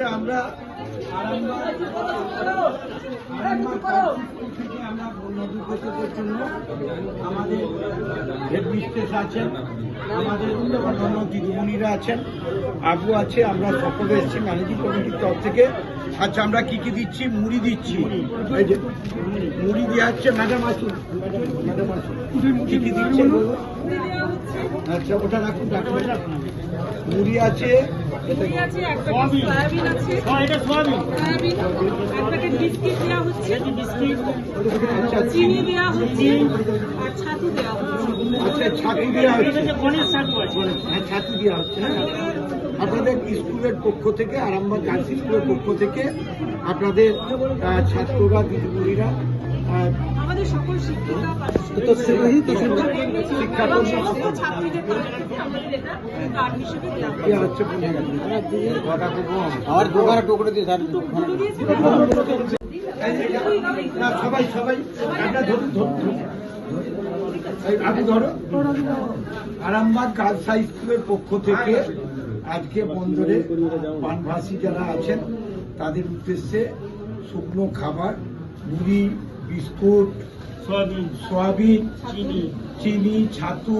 আচ্ছা আমরা আমাদের আছেন আমাদের অন্যান্য দিদিমণিরা আছেন আবু আছে আমরা সকলে এসেছি ম্যানেজিং কমিটির তরফ থেকে আচ্ছা আমরা কি কি দিচ্ছি মুড়ি দিচ্ছি এই যে মুড়ি দেওয়া হচ্ছে ম্যাডাম আসুন ম্যাডাম আসুন কি কি দিচ্ছেন বলুন আচ্ছা ওটা রাখুন রাখুন মুড়ি আছে। সয়াবিন আছে, এক প্যাকেট বিস্কিট দেওয়া হচ্ছে, আচ্ছা চিনি দেওয়া হচ্ছে, আর ছাতু দেওয়া হচ্ছে। আচ্ছা ছাতু দেওয়া হচ্ছে। হ্যাঁ ছাতু দেওয়া হচ্ছে হ্যাঁ আপনাদের স্কুলের পক্ষ থেকে আরামবাগ গার্লস স্কুলের পক্ষ থেকে আপনাদের ছাত্ররা দিদিমণিরা আমাদের সকল শিক্ষিকা বা তো সেই তো সেই এবং সমস্ত ছাত্রীদের আমাদের এটা কার্ড হিসেবে দেওয়া হয়। দিয়েছে, না সবাই সবাই আপনি ধরো। আরামবাগ গার্লস হাই স্কুলের পক্ষ থেকে আজকে বন্দরে পানভাসী যারা আছেন তাদের উদ্দেশ্যে শুকনো খাবার মুড়ি বিস্কুট সয়াবিন। চিনি। চিনি ছাতু।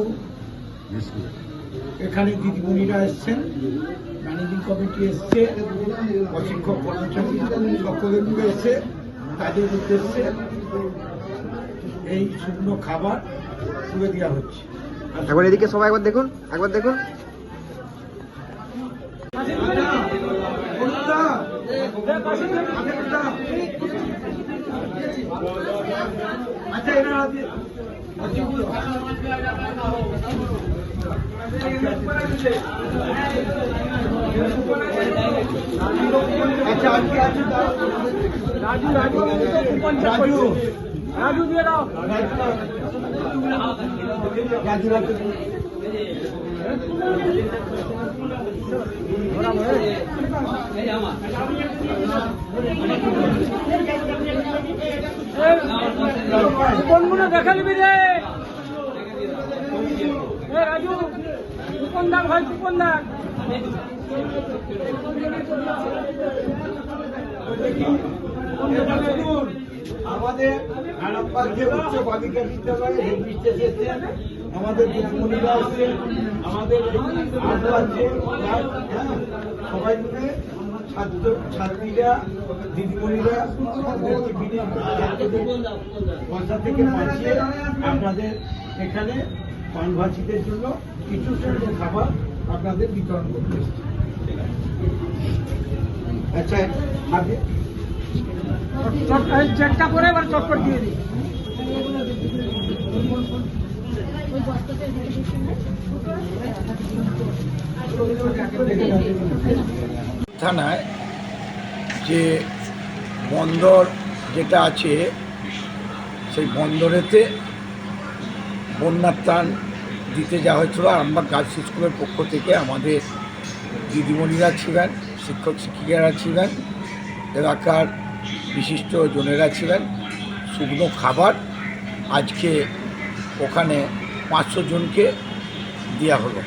এখানে দিদিমণিরা এসছেন ম্যানেজিং কমিটি এসছে প্রশিক্ষক কর্মচারী সকলে মিলে এসে তাদের উদ্দেশ্যে এই শুকনো খাবার তুলে দেওয়া হচ্ছে। একবার এদিকে সবাই একবার দেখুন একবার দেখুন। আচ্ছা এনারা দিয়ে- আচ্ছা আজকে আছে দাও। রাজু রাজু রাজু দিয়ে দাও রাজু রাজু কোনগুলো দেখা নিবি রে। রাজু কুপন দাগ ভাই কুপন দাগ। আমাদের আরামবাগ যে উচ্চ বালিকা বিদ্যালয়ে হেডমিস্ট্রেস এসছেন আমাদের দিদিমণিরা এসছেন আমাদের হ্যাঁ, সবাই মিলে ছাত্র ছাত্রীরা দিদিমণিরা পয়সা থেকে বাঁচিয়ে আপনাদের এখানে পানভাসীদের জন্য কিছু সুন্দর খাবার আপনাদের বিতরণ করতে আচ্ছা আগে। চেকটা করে এবার দিয়ে দিই। থানায় যে বন্দর যেটা আছে, সেই বন্দরেতে বন্যার ত্রাণ দিতে যাওয়া হয়েছিল। আরামবাগ গার্লস স্কুলের পক্ষ থেকে আমাদের দিদিমণিরা ছিলেন, শিক্ষক শিক্ষিকারা ছিলেন, এলাকার বিশিষ্ট জনেরা ছিলেন, শুকনো খাবার আজকে ওখানে পাঁচশো জনকে দেওয়া হলো।